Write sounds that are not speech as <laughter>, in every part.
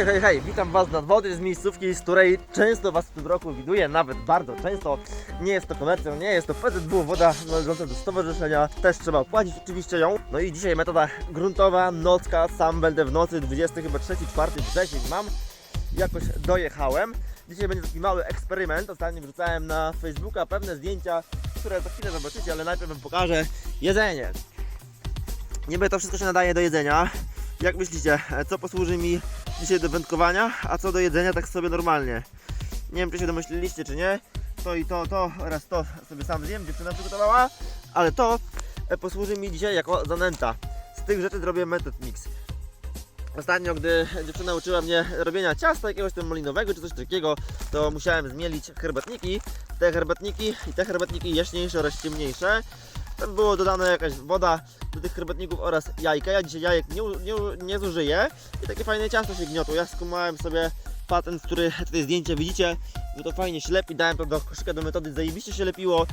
Hej, hej, hej, witam Was nad wody z miejscówki, z której często Was w tym roku widuję, nawet bardzo często. Nie jest to komercją, nie jest to PZW, woda należąca do stowarzyszenia, też trzeba opłacić oczywiście ją. No i dzisiaj metoda gruntowa, nocka, sam będę w nocy, 20 chyba 3, 4 wrzesień mam. Jakoś dojechałem. Dzisiaj będzie taki mały eksperyment, ostatnio wrzucałem na Facebooka pewne zdjęcia, które za chwilę zobaczycie, ale najpierw Wam pokażę jedzenie. Niby to wszystko się nadaje do jedzenia. Jak myślicie, co posłuży mi dzisiaj do wędkowania, a co do jedzenia tak sobie normalnie? Nie wiem, czy się domyśliliście, czy nie. To i to, to oraz to sobie sam zjem, dziewczyna przygotowała, ale to e, posłuży mi dzisiaj jako zanęta. Z tych rzeczy zrobię method mix. Ostatnio, gdy dziewczyna uczyła mnie robienia ciasta jakiegoś tam malinowego czy coś takiego, to musiałem zmielić herbatniki. Te herbatniki i te herbatniki jaśniejsze oraz ciemniejsze. Tam było dodane jakaś woda do tych herbatników oraz jajka. Ja dzisiaj jajek nie, nie, nie zużyję i takie fajne ciasto się gniotło. Ja skumałem sobie patent, który tutaj zdjęcie widzicie, że to fajnie się lepi. Dałem to do koszyka do metody, zajebiście się lepiło.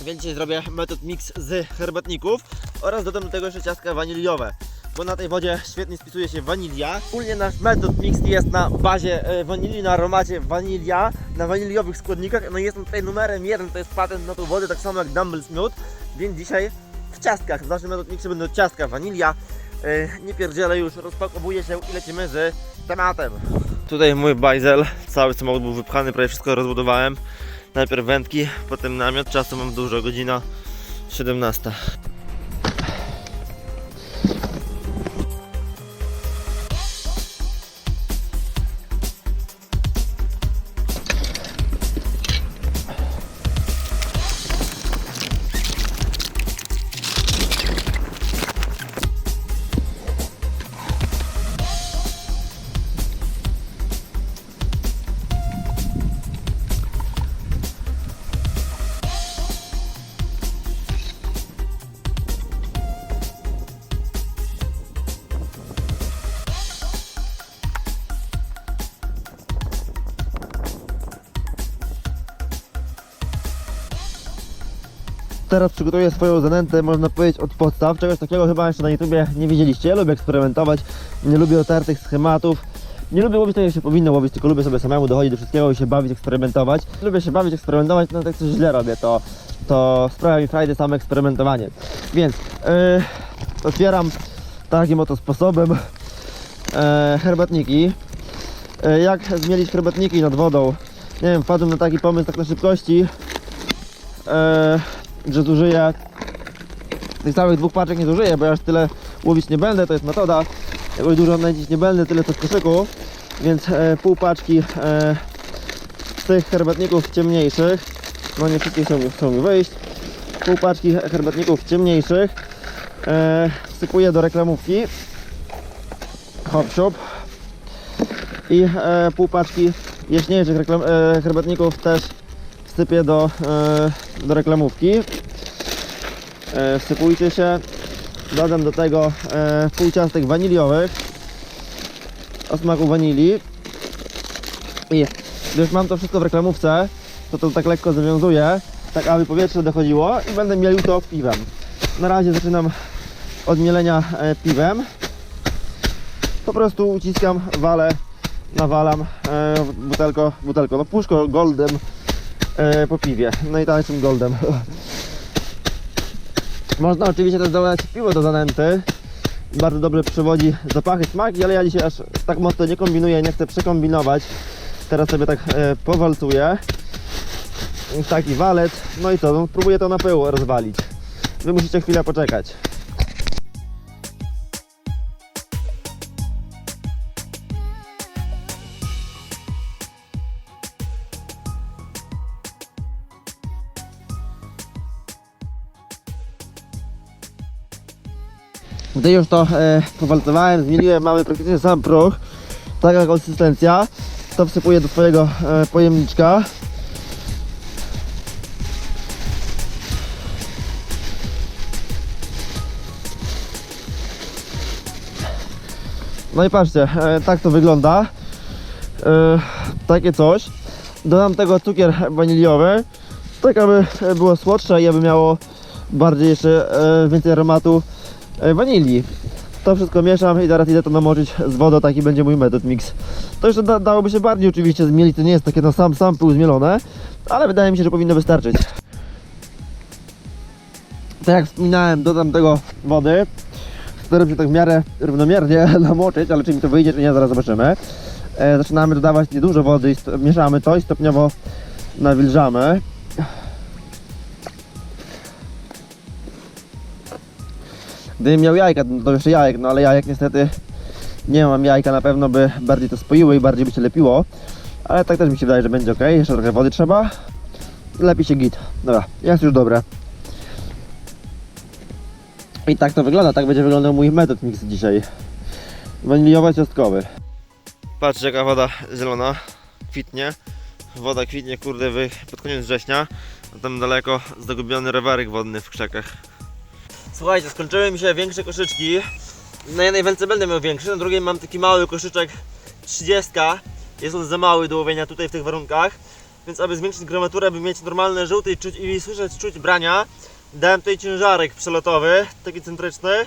Więc dzisiaj zrobię metod mix z herbatników oraz dodam do tego jeszcze ciastka waniliowe. Bo na tej wodzie świetnie spisuje się wanilia. Ogólnie nasz metod mix jest na bazie e, wanilii, na aromacie wanilia, na waniliowych składnikach. No i jest on tutaj numerem jeden, to jest patent na tą wodę, tak samo jak Dumbles Miód. Więc dzisiaj w ciastkach, w naszym metod mixie będą ciastka wanilia. E, Nie pierdzielę już, rozpakowuję się i lecimy z tematem. Tutaj mój bajzel, cały samochód był wypchany, prawie wszystko rozbudowałem. Najpierw wędki, potem namiot, czasu mam dużo, godzina 17. Teraz przygotuję swoją zanętę, można powiedzieć, od podstaw. Czegoś takiego chyba jeszcze na YouTubie nie widzieliście. Ja lubię eksperymentować, nie lubię otartych schematów. Nie lubię łowić tak, jak się powinno łowić, tylko lubię sobie samemu dochodzić do wszystkiego i się bawić, eksperymentować. Lubię się bawić, eksperymentować, no tak coś źle robię, to, to sprawia mi frajdę samo eksperymentowanie. Więc yy, otwieram takim oto sposobem yy, herbatniki. Yy, jak zmielić herbatniki nad wodą? Nie wiem, wpadłem na taki pomysł tak na szybkości, yy, że zużyję. Tych całych dwóch paczek nie zużyję, bo ja już tyle łowić nie będę, to jest metoda. Jakoś dużo nęcić nie będę, tyle co w koszyku, więc e, pół paczki e, tych herbatników ciemniejszych, no nie wszystkie chcą, chcą mi wyjść, pół paczki herbatników ciemniejszych. E, wsypuję do reklamówki. Hop shop i e, pół paczki jaśniejszych reklam, e, herbatników też wsypię do, e, do reklamówki. E, wsypujcie się. Dodam do tego e, pół ciastek waniliowych o smaku wanilii. I już mam to wszystko w reklamówce, to to tak lekko zawiązuję, tak aby powietrze dochodziło i będę mielił to piwem. Na razie zaczynam od mielenia e, piwem. Po prostu uciskam, walę, nawalam e, butelko, butelko, no puszko goldem e, po piwie. No i tańczym goldem. <laughs> Można oczywiście też dodać piwo do zanęty. Bardzo dobrze przewodzi zapachy, smaki, ale ja dzisiaj aż tak mocno nie kombinuję, nie chcę przekombinować. Teraz sobie tak e, powalcuję. Taki walec. No i co, no, próbuję to na pył rozwalić. Wy musicie chwilę poczekać. Gdy już to e, powalcowałem, zmieniłem, mamy praktycznie sam proch, taka konsystencja, to wsypuję do swojego e, pojemniczka. No i patrzcie, e, tak to wygląda. E, takie coś. Dodam tego cukier waniliowy, tak aby było słodsze i aby miało bardziej jeszcze e, więcej aromatu wanilii. To wszystko mieszam i zaraz idę to namoczyć z wodą, taki będzie mój metod mix. To jeszcze da, dałoby się bardziej oczywiście zmielić, to nie jest takie na sam sam pył zmielone, ale wydaje mi się, że powinno wystarczyć. Tak jak wspominałem, dodam tego wody. Staram się tak w miarę równomiernie <laughs> namoczyć, ale czy mi to wyjdzie, czy nie, zaraz zobaczymy. E, zaczynamy dodawać niedużo wody mieszamy to i stopniowo nawilżamy. Gdybym miał jajka, no to jeszcze jajek, no ale jajek niestety nie mam jajka, na pewno by bardziej to spoiły i bardziej by się lepiło. Ale tak też mi się wydaje, że będzie ok. Jeszcze trochę wody trzeba. Lepi się git. Dobra, jest już dobre. I tak to wygląda, tak będzie wyglądał mój metod mix dzisiaj. Waniliowo-ciastkowy. Patrzcie jaka woda zielona, kwitnie. Woda kwitnie, kurde, pod koniec września. A tam daleko zagubiony rowerek wodny w krzakach. Słuchajcie, skończyły mi się większe koszyczki. Na jednej wędce będę miał większy, na drugiej mam taki mały koszyczek 30. Jest on za mały do łowienia tutaj w tych warunkach. Więc aby zwiększyć gramaturę, by mieć normalne żółte i, czuć, i słyszeć czuć brania, dałem tutaj ciężarek przelotowy, taki centryczny.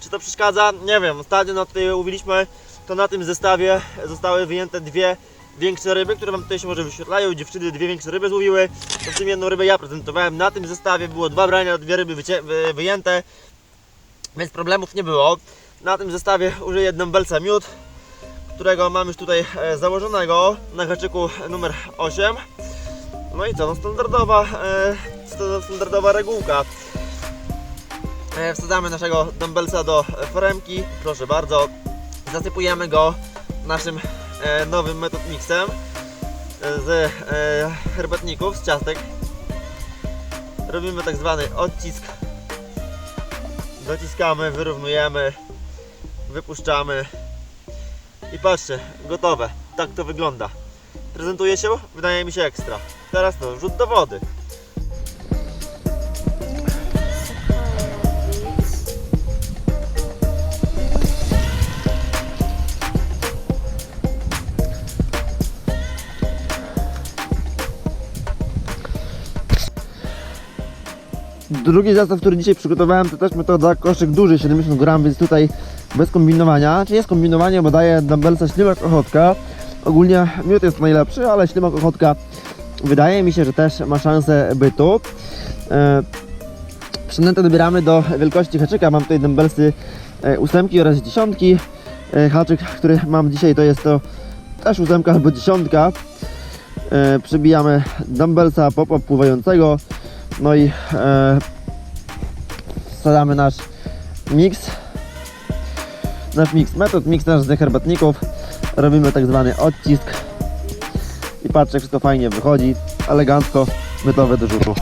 Czy to przeszkadza? Nie wiem. Ostatnio na tutaj łowiliśmy, to na tym zestawie zostały wyjęte dwie większe ryby, które wam tutaj się może wyświetlają. Dziewczyny dwie większe ryby złowiły. W tym jedną rybę ja prezentowałem. Na tym zestawie było dwa brania, dwie ryby wyjęte, więc problemów nie było. Na tym zestawie użyję dumbbellsa miód, którego mam już tutaj e, założonego na haczyku numer 8. No i co, no standardowa, e, sta- standardowa regułka. E, wsadzamy naszego dumbbellsa do foremki, proszę bardzo. Zasypujemy go naszym nowym metod mixem e, z e, herbatników, z ciastek. Robimy tak zwany odcisk. Dociskamy, wyrównujemy, wypuszczamy i patrzcie, gotowe. Tak to wygląda. Prezentuje się? Wydaje mi się ekstra. Teraz to, rzut do wody. Drugi zestaw, który dzisiaj przygotowałem, to też metoda koszyk duży, 70 gram, więc tutaj bez kombinowania. Czy jest kombinowanie, bo daję dumbbellsa ślimak ochotka. Ogólnie miód jest najlepszy, ale ślimak ochotka wydaje mi się, że też ma szansę bytu. E, przynętę dobieramy do wielkości haczyka. Mam tutaj dumbbellsy e, ósemki oraz dziesiątki. E, haczyk, który mam dzisiaj to jest to też ósemka albo dziesiątka. E, przybijamy dumbbellsa popa pływającego. No i e, wsadzamy nasz mix. Nasz mix metod, mix nasz z herbatników. Robimy tak zwany odcisk. I jak wszystko fajnie wychodzi. Elegancko, gotowe do rzutu.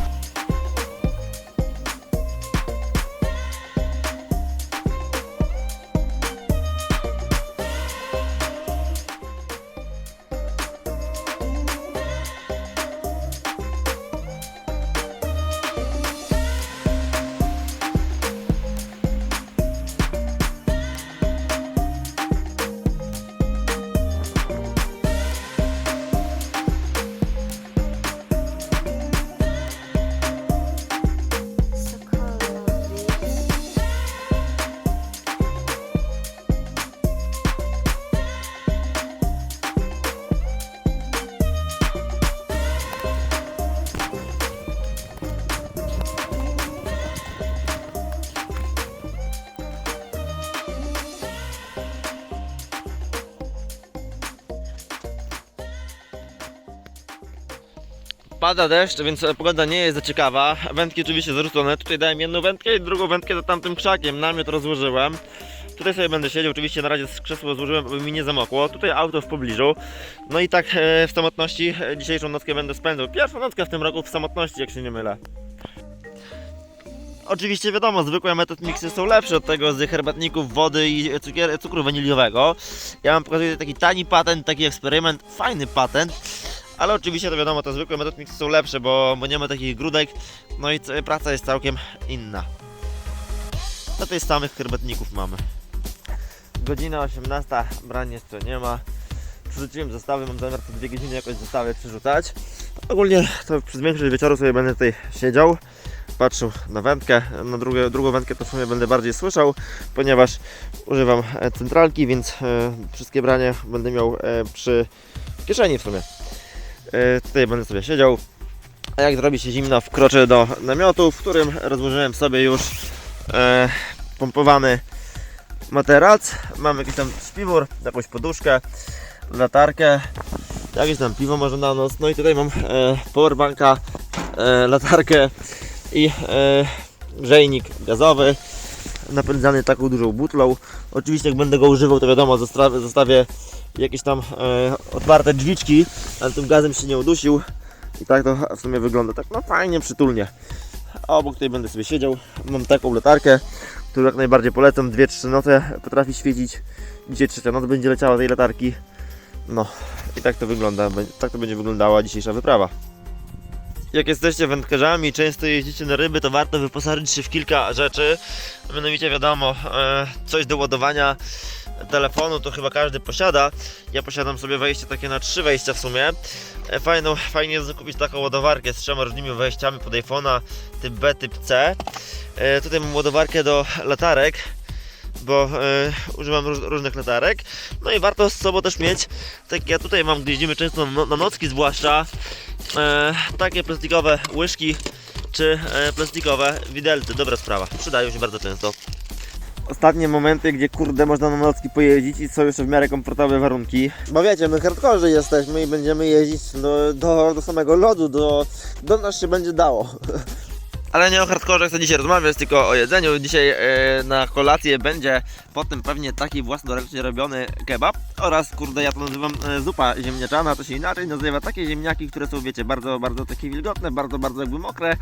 Pada deszcz, więc pogoda nie jest za ciekawa. Wędki oczywiście zarzucone. Tutaj dałem jedną wędkę i drugą wędkę za tamtym krzakiem. Namiot rozłożyłem. Tutaj sobie będę siedział. Oczywiście na razie z krzesło złożyłem, aby mi nie zamokło. Tutaj auto w pobliżu. No i tak e, w samotności e, dzisiejszą nockę będę spędzał. Pierwszą nockę w tym roku w samotności, jak się nie mylę. Oczywiście wiadomo, zwykłe metod miksy są lepsze od tego z herbatników, wody i cukru waniliowego. Ja wam pokazuję taki tani patent, taki eksperyment, fajny patent. Ale oczywiście to wiadomo, te zwykłe metod miksy są lepsze, bo, bo nie ma takich grudek, no i praca jest całkiem inna. No to jest samych herbatników mamy. Godzina 18, brań jeszcze nie ma. Przerzuciłem zestawy, mam zamiar co dwie godziny jakoś zestawy przerzucać. Ogólnie to przez większość wieczoru sobie będę tutaj siedział, patrzył na wędkę, na drugie, drugą wędkę to w sumie będę bardziej słyszał, ponieważ używam e, centralki, więc e, wszystkie branie będę miał e, przy kieszeni w sumie. E, tutaj będę sobie siedział, a jak zrobi się zimno, wkroczę do namiotu, w którym rozłożyłem sobie już e, pompowany materac. Mam jakiś tam śpiwór, jakąś poduszkę, latarkę, jakieś tam piwo może na noc. No i tutaj mam e, powerbanka, e, latarkę i e, grzejnik gazowy napędzany taką dużą butlą. Oczywiście jak będę go używał, to wiadomo, zostawię, zostawię jakieś tam e, otwarte drzwiczki, ale tym gazem się nie udusił. I tak to w sumie wygląda tak no fajnie, przytulnie. A obok tutaj będę sobie siedział. Mam taką latarkę, którą jak najbardziej polecam. 2-3 noce potrafi świecić. Dzisiaj trzecia noc będzie leciała tej latarki. No i tak to wygląda. Tak to będzie wyglądała dzisiejsza wyprawa. Jak jesteście wędkarzami i często jeździcie na ryby, to warto wyposażyć się w kilka rzeczy. Mianowicie wiadomo, e, coś do ładowania telefonu to chyba każdy posiada. Ja posiadam sobie wejście takie na trzy wejścia w sumie. E, Fajną, fajnie jest kupić taką ładowarkę z trzema różnymi wejściami pod iPhone'a typ B, typ C. E, Tutaj mam ładowarkę do latarek, bo e, używam róż, różnych latarek. No i warto z sobą też mieć, tak jak ja tutaj mam, gdy jeździmy często na, na nocki zwłaszcza, e, takie plastikowe łyżki czy e, plastikowe widelcy. Dobra sprawa, przydają się bardzo często. Ostatnie momenty, gdzie kurde można na nocki pojeździć i są jeszcze w miarę komfortowe warunki. Bo wiecie, my hardkorzy jesteśmy i będziemy jeździć do, do, do samego lodu, do, do nas się będzie dało. <laughs> Ale nie o hardkorze chcę dzisiaj rozmawiać, tylko o jedzeniu. Dzisiaj e, na kolację będzie potem pewnie taki własnoręcznie robiony kebab oraz, kurde, ja to nazywam e, zupa ziemniaczana, to się inaczej nazywa. Takie ziemniaki, które są, wiecie, bardzo, bardzo takie wilgotne, bardzo, bardzo jakby mokre,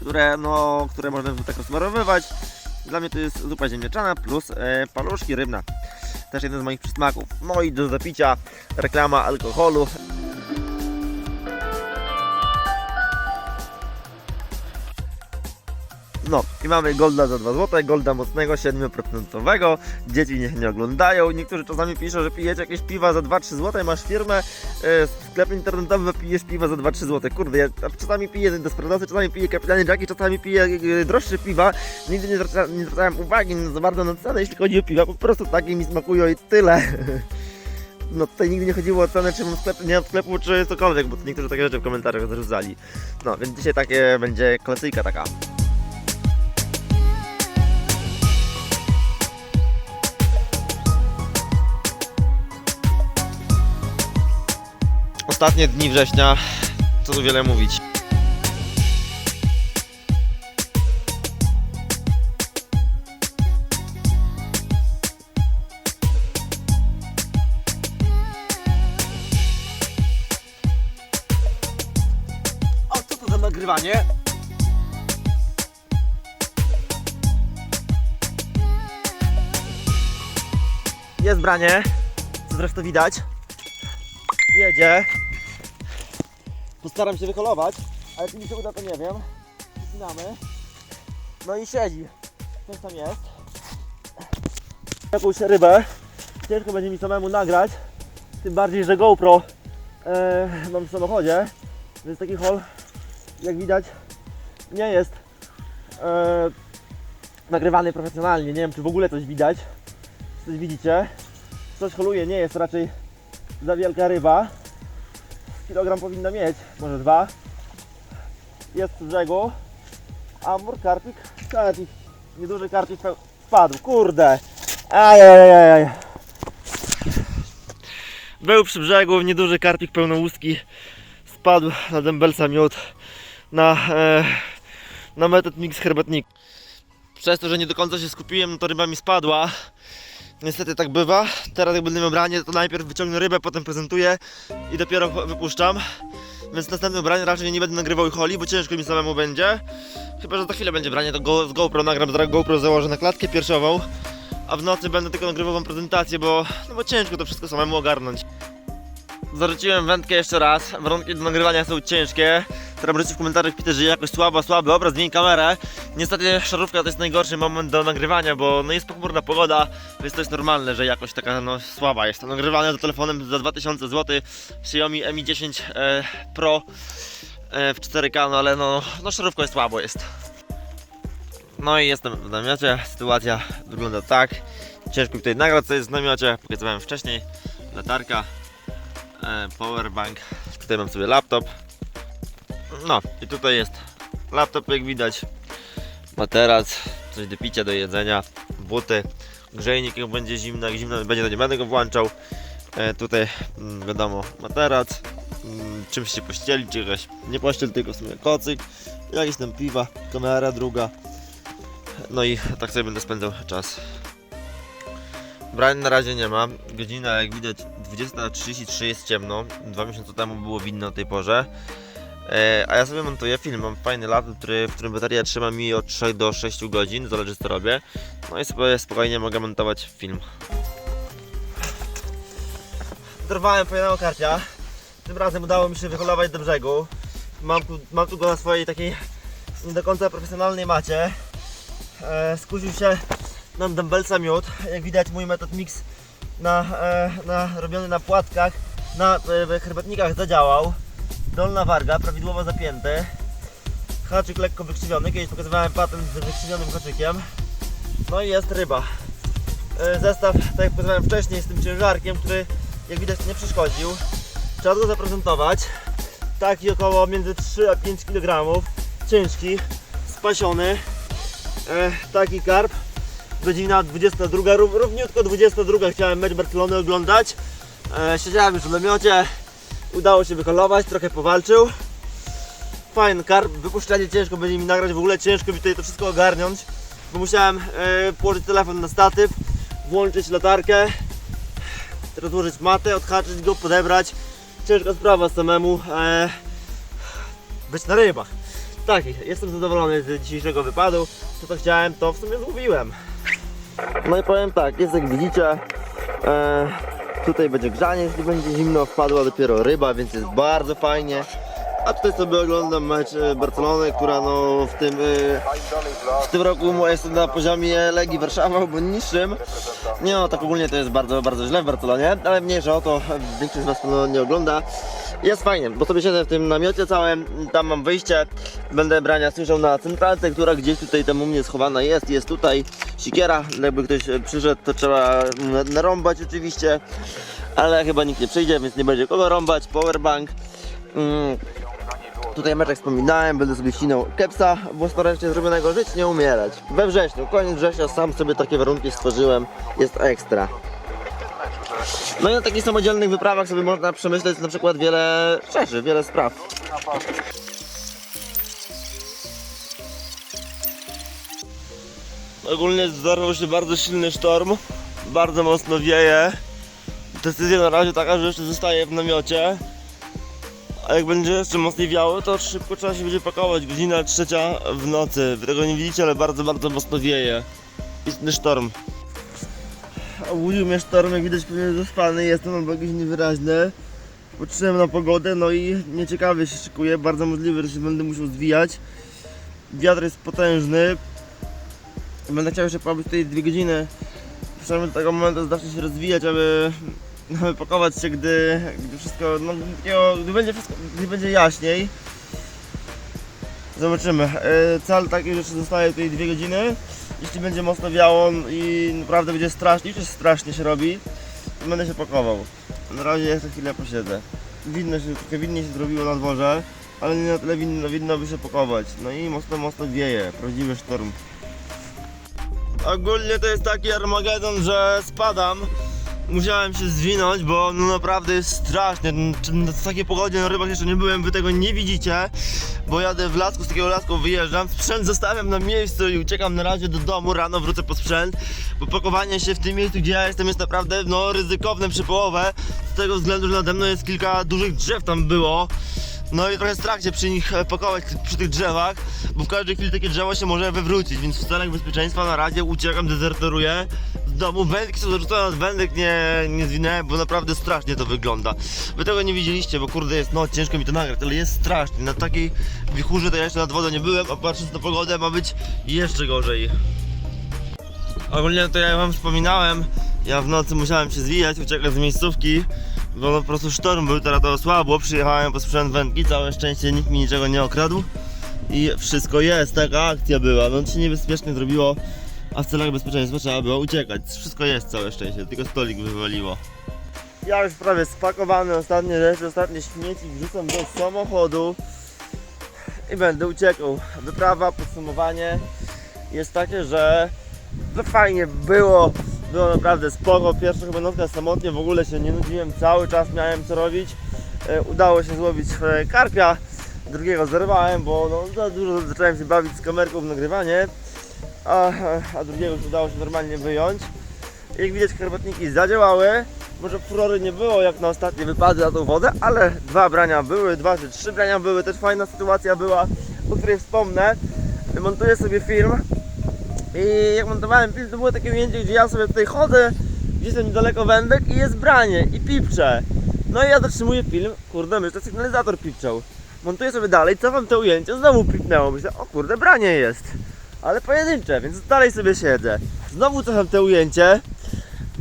które, no, które można tak rozmarowywać. Dla mnie to jest zupa ziemniaczana plus e, paluszki rybna. Też jeden z moich przysmaków. No i do zapicia reklama alkoholu. No i mamy Golda za 2 zł, Golda mocnego 7%. Dzieci niech nie oglądają. Niektórzy czasami piszą, że pijecie jakieś piwa za 2-3 zł, masz firmę, e, sklep internetowy, pijesz piwa za 2-3 zł. Kurde, ja czasami piję Desperadocy, czasami piję Kapitanie Jackie, czasami piję e, droższe piwa. Nigdy nie, zwraca, nie zwracałem uwagi za bardzo na cenę, jeśli chodzi o piwa. Po prostu takie mi smakują i tyle. <laughs> No tutaj nigdy nie chodziło o cenę, czy mam sklep, nie mam sklepu, czy cokolwiek, bo niektórzy takie rzeczy w komentarzach zarzucali. No, więc dzisiaj takie będzie klasyjka taka. Ostatnie dni września, co tu wiele mówić. O, co to za nagrywanie? Jest branie, co zresztą widać. Jedzie. Postaram się wyholować, ale czy mi się uda to nie wiem. Spinamy. No i siedzi. Coś tam jest. Jakąś rybę. Ciężko będzie mi samemu nagrać. Tym bardziej, że GoPro e, mam w samochodzie. Więc taki hol, jak widać, nie jest e, nagrywany profesjonalnie. Nie wiem, czy w ogóle coś widać. Czy coś widzicie. Coś holuje, nie jest raczej za wielka ryba. Kilogram powinna mieć, może dwa. Jest przy brzegu. Amur, karpik, karpik. Nieduży karpik spadł, kurde. Ajajajaj. Był przy brzegu, nieduży karpik pełnołuski. Spadł na dębelca miód na, e, na metod mix herbatnik. Przez to, że nie do końca się skupiłem, no to ryba mi spadła. Niestety tak bywa. Teraz jak będę miał branie, to najpierw wyciągnę rybę, potem prezentuję i dopiero wypuszczam. Więc następne branie raczej nie będę nagrywał ich holi, bo ciężko mi samemu będzie. Chyba, że za chwilę będzie branie, to go, z GoPro nagram, zaraz GoPro założę na klatkę piersiową. A w nocy będę tylko nagrywał wam prezentację, bo, no bo ciężko to wszystko samemu ogarnąć. Zarzuciłem wędkę jeszcze raz. Warunki do nagrywania są ciężkie. możecie w komentarzach pisać, że jakoś słaba, słaby obraz, zmień kamerę. Niestety szarówka to jest najgorszy moment do nagrywania, bo no jest pochmurna pogoda, więc to jest normalne, że jakoś taka no słaba jest. Nagrywane do telefonem za 2000 zł Xiaomi Mi 10 e, Pro e, w 4K, no ale no, no szarówką jest słabo jest. No i jestem w namiocie, sytuacja wygląda tak. Ciężko tutaj nagrać co jest w namiocie, pokazywałem wcześniej. Latarka, powerbank, tutaj mam sobie laptop. No i tutaj jest laptop jak widać, materac, coś do picia, do jedzenia, buty, grzejnik jak będzie zimno, jak zimno będzie to nie będę go włączał. E, tutaj mm, wiadomo materac, mm, czymś się pościeli, czegoś nie pościel, tylko w sumie kocyk, jakieś tam piwa, kamera druga. No i tak sobie będę spędzał czas. Brań na razie nie ma. Godzina jak widać 20.33 jest ciemno. Dwa miesiące temu było widno o tej porze. E, a ja sobie montuję film. Mam fajny laptop, który, w którym bateria trzyma mi od 3 do 6 godzin, zależy co robię. No i sobie spokojnie mogę montować film. Dorwałem pojemnego karcia. Tym razem udało mi się wyholować do brzegu. Mam mam tu go na swojej takiej nie do końca profesjonalnej macie. E, skusił się na dumbbellsa miód. Jak widać mój metod mix na, e, na, robiony na płatkach, na e, herbatnikach zadziałał. Dolna warga, prawidłowo zapięty. Haczyk lekko wykrzywiony, kiedyś pokazywałem patent z wykrzywionym haczykiem. No i jest ryba. E, Zestaw, tak jak pokazywałem wcześniej, z tym ciężarkiem, który jak widać nie przeszkodził. Trzeba go zaprezentować. Taki około między 3 a 5 kg. Ciężki, spasiony. Taki karp. Godzina 22, rów- równiutko 22 chciałem mecz Barcelony oglądać. E, siedziałem już w namiocie. Udało się wyholować, trochę powalczył. Fajny karp, wypuszczanie ciężko będzie mi nagrać, w ogóle ciężko mi tutaj to wszystko ogarnąć. Bo musiałem e, położyć telefon na statyw, włączyć latarkę, rozłożyć matę, odhaczyć go, podebrać. Ciężka sprawa samemu. E, być na rybach. Tak, jestem zadowolony z dzisiejszego wypadu. Co to chciałem, to w sumie złowiłem. No i powiem tak, jest jak widzicie, e, tutaj będzie grzanie, jeśli będzie zimno, wpadła dopiero ryba, więc jest bardzo fajnie. A tutaj sobie oglądam mecz e, Barcelony, która no w tym, e, w tym roku jest na poziomie Legii Warszawa, bo niższym. Nie no, tak ogólnie to jest bardzo, bardzo źle w Barcelonie, ale mniejsza o to, większość z Was pewno nie ogląda. Jest fajnie, bo sobie siedzę w tym namiocie całym, tam mam wyjście, będę brania słyszał na centralce, która gdzieś tutaj tam u mnie schowana jest, jest tutaj sikiera, jakby ktoś e, przyszedł to trzeba narąbać oczywiście, ale chyba nikt nie przyjdzie, więc nie będzie kogo rąbać, powerbank. Mm. Tutaj meczek wspominałem, będę sobie ścinał kepsa własnoręcznie zrobionego, żyć nie umierać. We wrześniu, koniec września sam sobie takie warunki stworzyłem, jest ekstra. No i na takich samodzielnych wyprawach sobie można przemyśleć na przykład wiele rzeczy, wiele spraw. Ogólnie zdarzył się bardzo silny sztorm, bardzo mocno wieje. Decyzja na razie taka, że jeszcze zostaje w namiocie. A jak będzie jeszcze mocniej wiało, to szybko trzeba się będzie pakować. Godzina trzecia w nocy. Wy tego nie widzicie, ale bardzo, bardzo mocno wieje. Istny sztorm. Obudził mnie sztorm, jak widać pewnie zaspany jestem, albo jakieś niewyraźne. Patrzyłem na pogodę, no i nieciekawie się szykuje. Bardzo możliwe, że się będę musiał zwijać. Wiatr jest potężny. Będę chciał jeszcze pobyć tutaj dwie godziny. Przynajmniej do tego momentu zacznie się rozwijać, aby, aby pakować się, gdy, gdy wszystko, no, gdy będzie wszystko, gdy będzie jaśniej. Zobaczymy. E, Cel taki, że zostaje tutaj dwie godziny. Jeśli będzie mocno wiało i naprawdę będzie strasznie, już strasznie się robi, to będę się pakował. Na razie jeszcze chwilę posiedzę. Widno się, trochę widnie się zrobiło na dworze, ale nie na tyle widno, widno by się pakować. No i mocno, mocno wieje, prawdziwy sztorm. Ogólnie to jest taki Armagedon, że spadam. Musiałem się zwinąć, bo no naprawdę jest strasznie. W takiej pogodzie na rybach jeszcze nie byłem, wy tego nie widzicie. Bo jadę w lasku, z takiego lasku wyjeżdżam, sprzęt zostawiam na miejscu i uciekam na razie do domu, rano wrócę po sprzęt. Bo pakowanie się w tym miejscu, gdzie ja jestem jest naprawdę no ryzykowne przy połowę. Z tego względu, że nade mną jest kilka dużych drzew tam było. No i trochę strach się przy nich e, pakować przy tych drzewach, bo w każdej chwili takie drzewo się może wywrócić, więc w celach bezpieczeństwa na razie uciekam, dezerteruję. z domu, wędki są zarzucone, wędek nie, nie zwinęłem, bo naprawdę strasznie to wygląda. Wy tego nie widzieliście, bo kurde jest, no ciężko mi to nagrać, ale jest strasznie. Na takiej wichurze to ja jeszcze nad wodą nie byłem, a patrząc na pogodę ma być jeszcze gorzej. Ogólnie to ja wam wspominałem, ja w nocy musiałem się zwijać, uciekać z miejscówki, bo no po prostu sztorm był, teraz to słabo, przyjechałem po sprzęt wędki, całe szczęście nikt mi niczego nie okradł i wszystko jest, taka akcja była, no się niebezpiecznie zrobiło, a w celach bezpieczeństwa trzeba było uciekać, wszystko jest, całe szczęście, tylko stolik wywaliło. Ja już prawie spakowany, ostatnie rzeczy, ostatnie śmieci wrzucam do samochodu i będę uciekał. Wyprawa, podsumowanie jest takie, że to fajnie było, było naprawdę spoko. Pierwsza chyba notka samotnie, w ogóle się nie nudziłem, cały czas miałem co robić. E, Udało się złowić e, karpia, drugiego zerwałem, bo no, za dużo zacząłem się bawić z kamerką w nagrywanie, a, a drugiego już udało się normalnie wyjąć. Jak widać herbatniki zadziałały, może furory nie było jak na ostatnie wypady na tą wodę, ale dwa brania były, dwa czy trzy brania były, też fajna sytuacja była, o której wspomnę. Montuję sobie film i jak montowałem film, to było takie ujęcie, gdzie ja sobie tutaj chodzę, gdzieś jestem niedaleko wędek i jest branie i pipcze. No i ja zatrzymuję film, kurde, myślę, sygnalizator pipczał. Montuję sobie dalej, cofam to ujęcie, znowu pipnęło, myślę, o kurde, branie jest. Ale pojedyncze, więc dalej sobie siedzę. Znowu cofam to ujęcie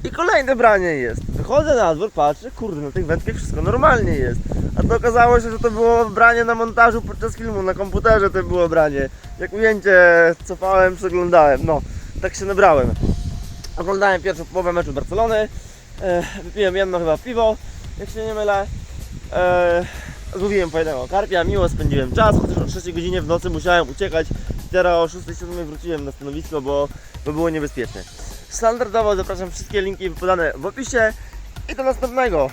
i kolejne branie jest. Wychodzę na dwór, patrzę, kurde, na tych wędkach wszystko normalnie jest. A to okazało się, że to było branie na montażu podczas filmu, na komputerze to było branie. Jak ujęcie cofałem, przeglądałem, no, tak się nabrałem. Oglądałem pierwszą połowę meczu Barcelony, e, wypiłem jedno chyba piwo, jak się nie mylę. E, złowiłem po karpia, miło spędziłem czas, chociaż o 3 godzinie w nocy musiałem uciekać. Teraz o 6-7 wróciłem na stanowisko, bo, bo było niebezpiecznie. Standardowo zapraszam wszystkie linki podane w opisie i do następnego.